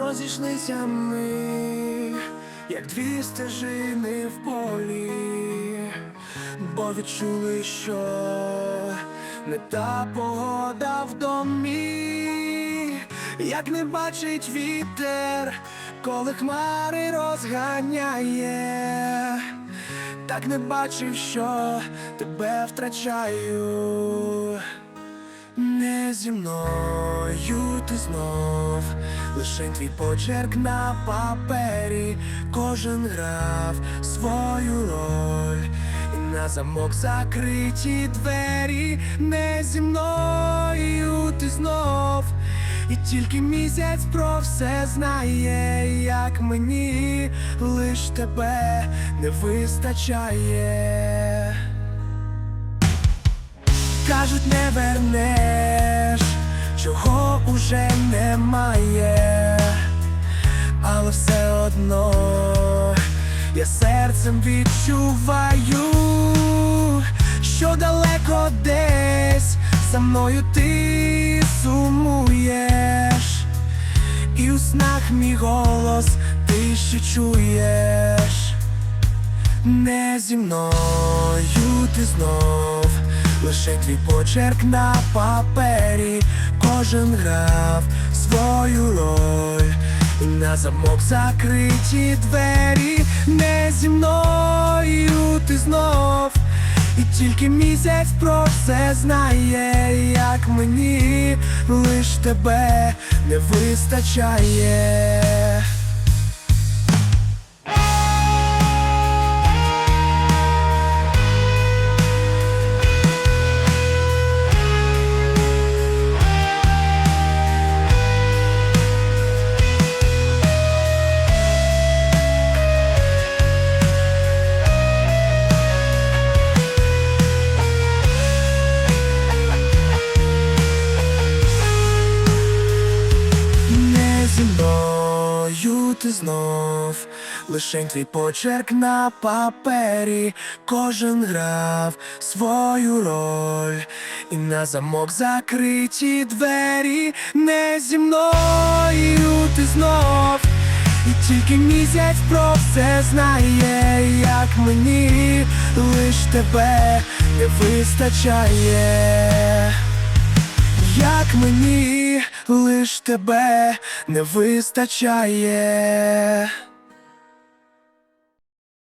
Розійшлися ми, як дві стежини в полі, бо відчули, що не та погода в домі, як не бачить вітер, коли хмари розганяє, так не бачив, що тебе втрачаю. Не зі мною ти знов, лише твій почерк на папері, кожен грав свою роль, і на замок закриті двері, не зі мною ти знов, і тільки місяць про все знає, як мені лиш тебе не вистачає. Кажуть, не вернеш, чого уже немає, але все одно я серцем відчуваю, що далеко десь за мною ти сумуєш, і у снах мій голос ти ще чуєш. Не зі мною ти знов, лише твій почерк на папері, кожен грав свою роль, на замок закриті двері, не зі мною ти знов, і тільки місяць про все знає, як мені. Лиш тебе не вистачає. Мною ти знов, лише твій почерк на папері, кожен грав свою роль, і на замок закриті двері, не зі мною ти знов, і тільки місяць про все знає, як мені. Лиш тебе не вистачає. Як мені лиш тебе не вистачає.